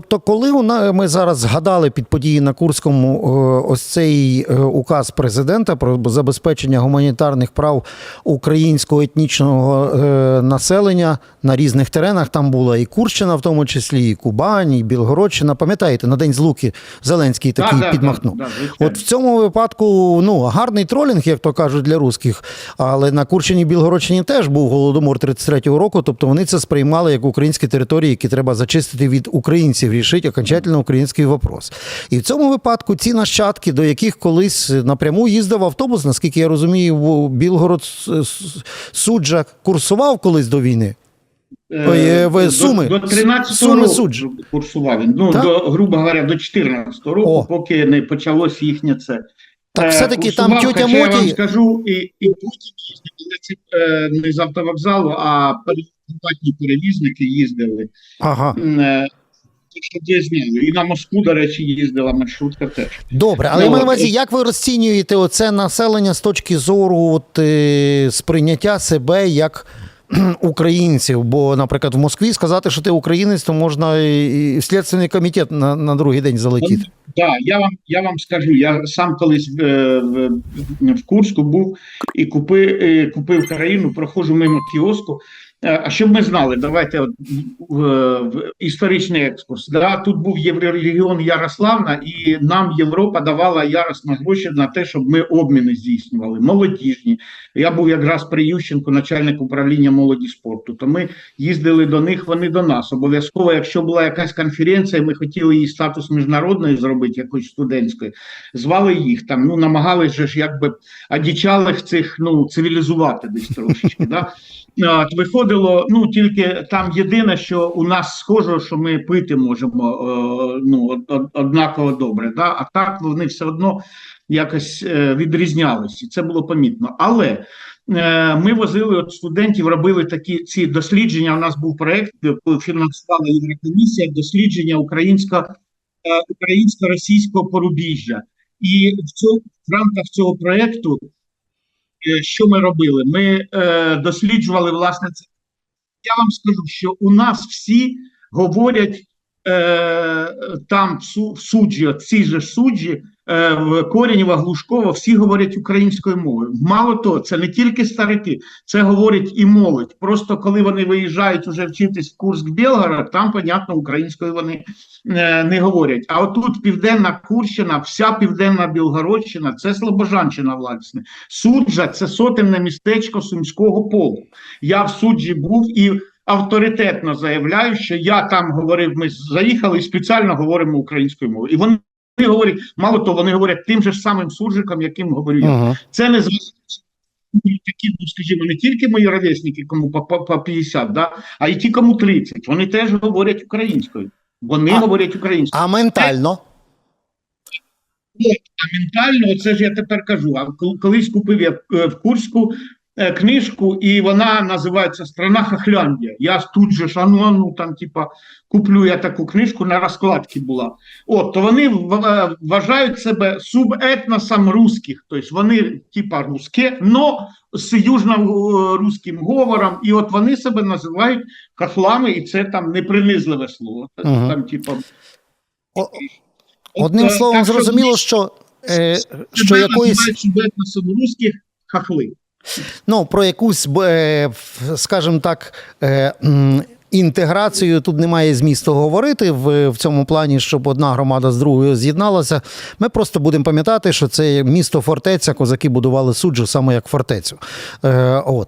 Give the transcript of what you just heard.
Тобто, коли ми зараз згадали під події на Курському е, ось цей е, указ президента про забезпечення гуманітарних прав українського етнічного е, населення на різних теренах, там була і Курщина, в тому числі, і Кубань, і Білгородщина. Пам'ятаєте, на День Злуки Зеленський такий да, підмахнув. да, да. От в цьому випадку ну гарний тролінг, як то кажуть, для русських. Але на Курщині і Білгородщині теж був голодомор 33-го року. Тобто вони це сприймали як українські території, які треба зачистити від українців, рішити окончательно український вопрос. І в цьому випадку ці нащадки, до яких колись напряму їздив автобус, наскільки я розумію, в Білгород суджа курсував колись до війни. Е, ви до, Суми. До 13 Суми року суджі. курсував він. Ну, Так? до, грубо говоря, до 14 року, О. поки не почалось їхнє це. Так Е, все-таки там тьотя хоча Я вам скажу, і, і це е, не з автовокзалу, а приватні перевізники їздили. Ага. Е. І на Москву, до речі, їздила маршрутка теж. Добре, але Ну, на увазі, як ви розцінюєте оце населення з точки зору от, е, сприйняття себе як українців? Бо, наприклад, в Москві сказати, що ти українець, то можна і, в слідственний комітет на, на другий день залетіти. Так, я вам я вам скажу, я сам колись в, в, в Курську був і купив, е, купив країну, проходжу мимо кіоску. Е, А щоб ми знали, давайте от, в, в історичний екскурс. Да, тут був єврорегіон Ярославна, і нам Європа давала яростно гроші на те, щоб ми обміни здійснювали, молодіжні. Я був якраз при Ющенку, начальник управління молоді спорту. То ми їздили до них, вони до нас. Обов'язково, якщо була якась конференція, ми хотіли її статус міжнародної зробити, якоїсь студентської, звали їх там. Ну намагалися ж якби одічалих цих ну цивілізувати десь трошечки. Да? От, виходило, ну тільки там єдине, що у нас схоже, що ми пити можемо е, ну од- од- однаково добре. Да? А так вони все одно якось е, відрізнялись, і це було помітно. Але е, ми возили от студентів, робили такі ці дослідження. У нас був проект, фінансувала Єврокомісія, дослідження українсько, е, українсько-російського порубіжжя. І в цьому в рамках цього проекту, е, що ми робили? Ми е, досліджували власне це. Я вам скажу, що у нас всі говорять е, там в су- в суджі, ці ж суджі, Корінєва, Глушкова, всі говорять українською мовою. Мало того, це не тільки старики, це говорить і молодь. Просто коли вони виїжджають уже вчитись в Курськ Білгород, там, понятно, українською вони е, не говорять. А отут Південна Курщина, вся Південна Білгородщина, це Слобожанщина, власне. Суджа це сотенне містечко Сумського полу. Я в суджі був і авторитетно заявляю, що я там говорив, ми заїхали і спеціально говоримо українською мовою. І вони говорять, мало того, вони говорять тим же самим суржиком, яким говорю я. Угу. Це не такі, ну скажімо, не тільки мої ровесники, кому по, по, по 50, да, а й ті, кому 30. Вони теж говорять українською. Вони А- говорять українською. А ментально? А ментально, це ж я тепер кажу. А колись купив я е, в Курську е, книжку, і вона називається Страна Хохляндія. Я тут же а ну, там, типа, куплю я таку книжку на розкладці була. От, то вони е, вважають себе субетносом русських, тобто вони, типа, русські, но з южно-русським говором, і от вони себе називають хохлами, і це там непринизливе слово. Мгм. Там, типа, О- Одним От, е, словом, так зрозуміло, що, е, що якоїсь. русських хохли. Ну, про якусь, е, скажімо так, е, інтеграцію тут немає змісту говорити в, в цьому плані, щоб одна громада з другою з'єдналася. Ми просто будемо пам'ятати, що це місто фортеця, козаки будували суджу саме як фортецю. Е, от.